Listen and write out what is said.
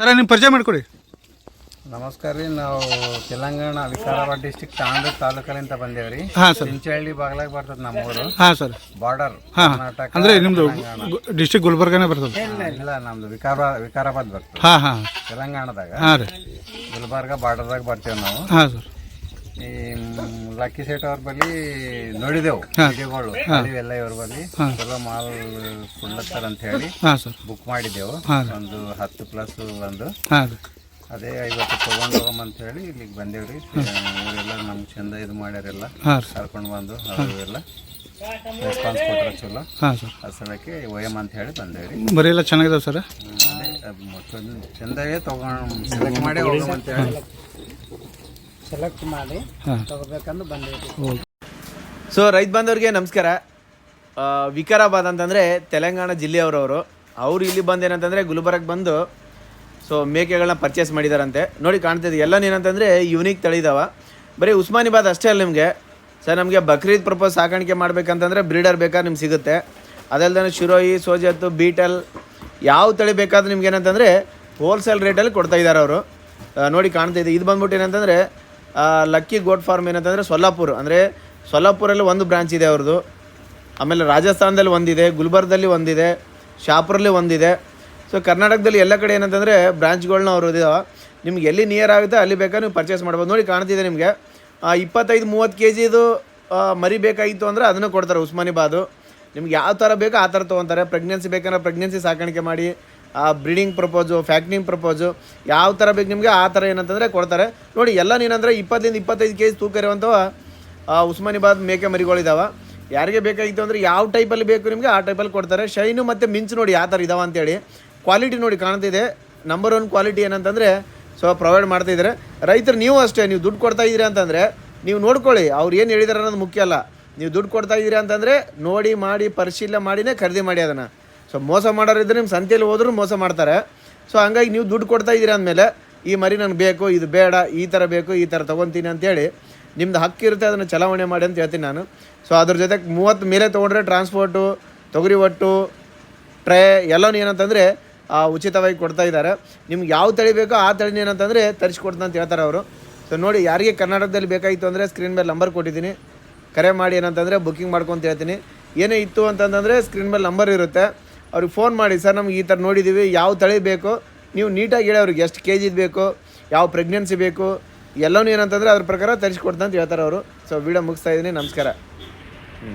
ಸರ ನಿಮ್ಮ ಪರಿಚಯ ಮಾಡಿಕೊಡಿ. ನಮಸ್ಕಾರ ರೀ ನಾವು ತೆಲಂಗಾಣ ವಿಕಾರಾಬಾದ್ ಡಿಸ್ಟಿಕ್ ತಾಂಡೂರು ತಾಲೂಕಲ್ಲಿಂದ ಬಂದೇವ್ರಿ. ಹಾಂ ಸರ್. ಚಿಂಚಹಳ್ಳಿ ಬಾಗ್ಲಾಗ ಬರ್ತದೆ ನಮ್ಮೂರು. ಹಾಂ ಸರ್. ಬಾರ್ಡರ್ ಹಾಂ ಕರ್ನಾಟಕ ಅಂದರೆ ನಿಮ್ಮದು ಡಿಸ್ಟಿಕ್ ಗುಲ್ಬರ್ಗಾನೇ ಬರ್ತದೆ. ಇಲ್ಲ ನಮ್ದು ವಿಕಾರ ವಿಕಾರಾಬಾದ್ ಬರ್ತದೆ. ಹಾಂ ಹಾಂ. ತೆಲಂಗಾಣದಾಗ. ಹಾಂ ರೀ. ಗುಲ್ಬರ್ಗ ಬಾರ್ಡರ್ದಾಗ ಬರ್ತೇವೆ ನಾವು. ಹಾಂ ಸರ್. ಈ ಲಕ್ಕಿ ಸೇಟ್ ಅವ್ರ ಬಳಿ ನೋಡಿದೆವು ವಿಡಿಯೋಗಳು ಎಲ್ಲ ಇವ್ರ ಬಳಿ. ಚಲೋ ಮಾಲ್ ಕೊಡ್ಲತ್ತಾರ ಅಂತ ಹೇಳಿ ಬುಕ್ ಮಾಡಿದೆವು. ಒಂದು ಹತ್ತು ಪ್ಲಸ್ ಒಂದು. ಅದೇ ಐವತ್ತು ತೊಗೊಂಡು ಹೋಗಮ್ ಹೇಳಿ ಇಲ್ಲಿಗೆ ಬಂದೇವ್ರಿ. ಇವರೆಲ್ಲ ನಮ್ಗೆ ಚಂದ ಇದು ಮಾಡ್ಯಾರೆಲ್ಲ. ಕರ್ಕೊಂಡು ಬಂದು ಎಲ್ಲ. ರೆಸ್ಪಾನ್ಸ್ ಕೊಟ್ಟರೆ ಚಲೋ. ಹಾಂ ಸರ್. ಆ ಸಲಕ್ಕೆ ಒಯ್ಯಮ್ ಅಂತ ಹೇಳಿ ಬಂದೇವ್ರಿ. ಬರೀ ಎಲ್ಲ ಚೆನ್ನಾಗಿದಾವೆ ಸರ್? ಚಂದಾಗೆ ತಗೊಂಡು ಸೆಲೆಕ್ಟ್ ಮಾಡಿ ಹೋಗಮ್ ಅಂತ ಹೇಳಿ. ಸೆಲೆಕ್ಟ್ ಮಾಡಿ ತಗೋಬೇಕಂದು ಬಂದಿದ್ದೀವಿ. ಸೊ ರೈತ ಬಂದವ್ರಿಗೆ ನಮಸ್ಕಾರ. ವಿಕಾರಾಬಾದ್ ಅಂತಂದರೆ ತೆಲಂಗಾಣ ಜಿಲ್ಲೆಯವರವರು. ಅವರು ಇಲ್ಲಿ ಬಂದು ಏನಂತಂದರೆ ಗುಲ್ಬರ್ಗ್ ಬಂದು ಸೊ ಮೇಕೆಗಳನ್ನ ಪರ್ಚೇಸ್ ಮಾಡಿದಾರಂತೆ. ನೋಡಿ ಕಾಣ್ತಿದೆ. ಎಲ್ಲ ಏನಂತಂದರೆ ಯುನಿಕ್ ತಳಿದಾವ ಬರೀ ಉಸ್ಮಾನಿಬಾದ್ ಅಷ್ಟೇ ಅಲ್ಲ ನಿಮಗೆ. ಸರ್ ನಮಗೆ ಬಕ್ರೀದ್ ಪ್ರಪೋಸ್ ಸಾಕಾಣಿಕೆ ಮಾಡಬೇಕಂತಂದರೆ ಬ್ರೀಡರ್ ಬೇಕಾದ್ರೆ ನಿಮ್ಗೆ ಸಿಗುತ್ತೆ. ಅದಲ್ಲದೆ ಶಿರೋಯಿ ಸೋಜತ್ತು ಬೀಟಲ್ ಯಾವ ತಳಿ ಬೇಕಾದ್ರೂ ನಿಮ್ಗೆ ಏನಂತಂದರೆ ಹೋಲ್ಸೇಲ್ ರೇಟಲ್ಲಿ ಕೊಡ್ತಾ ಇದ್ದಾರೆ ಅವರು. ನೋಡಿ ಕಾಣ್ತಾ ಇದೆ ಇದು ಬಂದ್ಬಿಟ್ಟು ಏನಂತಂದರೆ ಲಕ್ಕಿ ಗೋಟ್ ಫಾರ್ಮ್ ಏನಂತಂದರೆ ಸೊಲ್ಲಾಪುರ್. ಅಂದರೆ ಸೊಲ್ಲಾಪುರಲ್ಲಿ ಒಂದು ಬ್ರಾಂಚ್ ಇದೆ ಅವ್ರದ್ದು ಆಮೇಲೆ ರಾಜಸ್ಥಾನದಲ್ಲಿ ಒಂದಿದೆ, ಗುಲ್ಬರ್ಗದಲ್ಲಿ ಒಂದಿದೆ, ಶಾಪುರಲ್ಲಿ ಒಂದಿದೆ. ಸೊ ಕರ್ನಾಟಕದಲ್ಲಿ ಎಲ್ಲ ಕಡೆ ಏನಂತಂದರೆ ಬ್ರಾಂಚ್ಗಳನ್ನ ಅವರು ಇದಾವೆ. ನಿಮ್ಗೆ ಎಲ್ಲಿ ನಿಯರ್ ಆಗುತ್ತೆ ಅಲ್ಲಿ ಬೇಕಾದ್ರೆ ನೀವು ಪರ್ಚೇಸ್ ಮಾಡ್ಬೋದು. ನೋಡಿ, ಕಾಣ್ತಿದೆ ನಿಮಗೆ. ಇಪ್ಪತ್ತೈದು, ಮೂವತ್ತು ಕೆ ಜಿದು ಮರಿ ಬೇಕಾಗಿತ್ತು ಅಂದರೆ ಅದನ್ನು ಕೊಡ್ತಾರೆ ಉಸ್ಮಾನಿಬಾದು. ನಿಮ್ಗೆ ಯಾವ ಥರ ಬೇಕೋ ಆ ಥರ ತೊಗೊತಾರೆ. ಪ್ರೆಗ್ನೆನ್ಸಿ ಬೇಕಂದ್ರೆ ಪ್ರೆಗ್ನೆನ್ಸಿ ಸಾಕಾಣಿಕೆ ಮಾಡಿ ಬ್ರೀಡಿಂಗ್ ಪ್ರಪೋಸು ಫ್ಯಾಕ್ಟ್ನಿಂಗ್ ಪ್ರಪೋಸು ಯಾವ ಥರ ಬೇಕು ನಿಮಗೆ ಆ ಥರ ಏನಂತಂದರೆ ಕೊಡ್ತಾರೆ. ನೋಡಿ ಎಲ್ಲ ಏನಂದರೆ ಇಪ್ಪತ್ತರಿಂದ ಇಪ್ಪತ್ತೈದು ಕೆ ಜಿ ತೂಕ ಇರುವಂಥವು ಆ, ಉಸ್ಮಾನಿಬಾದ್ ಮೇಕೆ ಮರಿಗಳಿದಾವೆ. ಯಾರಿಗೆ ಬೇಕಾಗಿತ್ತು ಅಂದರೆ ಯಾವ ಟೈಪಲ್ಲಿ ಬೇಕು ನಿಮಗೆ ಆ ಟೈಪಲ್ಲಿ ಕೊಡ್ತಾರೆ. ಶೈನು ಮತ್ತು ಮಿಂಚು ನೋಡಿ ಯಾವ ಥರ ಇದಾವೆ ಅಂತೇಳಿ. ಕ್ವಾಲಿಟಿ ನೋಡಿ ಕಾಣ್ತಿದೆ. ನಂಬರ್ ಒನ್ ಕ್ವಾಲಿಟಿ ಏನಂತಂದರೆ ಸೊ ಪ್ರೊವೈಡ್ ಮಾಡ್ತಿದ್ದಾರೆ ರೈತರು ನೀವು ಅಷ್ಟೇ ನೀವು ದುಡ್ಡು ಕೊಡ್ತಾ ಇದ್ದೀರಿ ಅಂತಂದರೆ ನೀವು ನೋಡ್ಕೊಳ್ಳಿ ಅವ್ರು ಏನು ಹೇಳಿದಾರೆ ಅನ್ನೋದು ಮುಖ್ಯ ಅಲ್ಲ. ನೀವು ದುಡ್ಡು ಕೊಡ್ತಾ ಇದ್ದೀರಿ ಅಂತಂದರೆ ನೋಡಿ ಮಾಡಿ ಪರಿಶೀಲನೆ ಮಾಡಿನೇ ಖರೀದಿ ಮಾಡಿ ಅದನ್ನು. ಸೊ ಮೋಸ ಮಾಡೋರಿದ್ರೆ ನಿಮ್ಮ ಸಂತೆಯಲ್ಲಿ ಹೋದ್ರೂ ಮೋಸ ಮಾಡ್ತಾರೆ. ಸೊ ಹಂಗಾಗಿ ನೀವು ದುಡ್ಡು ಕೊಡ್ತಾ ಇದ್ದೀರಿ ಅಂದಮೇಲೆ, ಈ ಮರಿ ನನಗೆ ಬೇಕು, ಇದು ಬೇಡ, ಈ ಥರ ಬೇಕು, ಈ ಥರ ತೊಗೊತೀನಿ ಅಂತೇಳಿ ನಿಮ್ದು ಹಕ್ಕಿರುತ್ತೆ ಅದನ್ನು ಚಲಾವಣೆ ಮಾಡಿ ಅಂತ ಹೇಳ್ತೀನಿ ನಾನು. ಸೊ ಅದ್ರ ಜೊತೆಗೆ ಮೂವತ್ತು ಮೇಲೆ ತೊಗೊಂಡ್ರೆ ಟ್ರಾನ್ಸ್ಪೋರ್ಟು ತೊಗರಿ ಒಟ್ಟು ಟ್ರೇ ಎಲ್ಲನೂ ಏನಂತಂದರೆ ಉಚಿತವಾಗಿ ಕೊಡ್ತಾ ಇದ್ದಾರೆ. ನಿಮ್ಗೆ ಯಾವ ತಳಿ ಬೇಕೋ ಆ ತಳಿನ ಏನಂತಂದರೆ ತರಿಸ್ಕೊಡ್ತಾ ಅಂತ ಹೇಳ್ತಾರೆ ಅವರು. ಸೊ ನೋಡಿ, ಯಾರಿಗೆ ಕರ್ನಾಟಕದಲ್ಲಿ ಬೇಕಾಗಿತ್ತು ಅಂದರೆ ಸ್ಕ್ರೀನ್ ಮೇಲೆ ನಂಬರ್ ಕೊಟ್ಟಿದ್ದೀನಿ. ಕರೆ ಮಾಡಿ ಏನಂತಂದರೆ ಬುಕ್ಕಿಂಗ್ ಮಾಡ್ಕೊಂತ ಹೇಳ್ತೀನಿ. ಏನೇ ಇತ್ತು ಅಂತಂದರೆ ಸ್ಕ್ರೀನ್ ಮೇಲೆ ನಂಬರ್ ಇರುತ್ತೆ. ಅವ್ರಿಗೆ ಫೋನ್ ಮಾಡಿ, ಸರ್, ನಮ್ಗೆ ಈ ಥರ ನೋಡಿದ್ದೀವಿ ಯಾವ ತಳಿ ಬೇಕು? ನೀವು ನೀಟಾಗಿ ಹೇಳಿ ಅವ್ರಿಗೆ ಎಷ್ಟು ಕೆ ಜಿದು ಬೇಕು, ಯಾವ ಪ್ರೆಗ್ನೆನ್ಸಿ ಬೇಕು, ಎಲ್ಲನೂ ಏನಂತಂದರೆ ಅದ್ರ ಪ್ರಕಾರ ತರಿಸ್ಕೊಡ್ತಾ ಅಂತ ಹೇಳ್ತಾರೆ ಅವರು. ಸೊ ವೀಡಿಯೋ ಮುಗಿಸ್ತಾ ಇದ್ದೀನಿ. ನಮಸ್ಕಾರ. ಹ್ಞೂ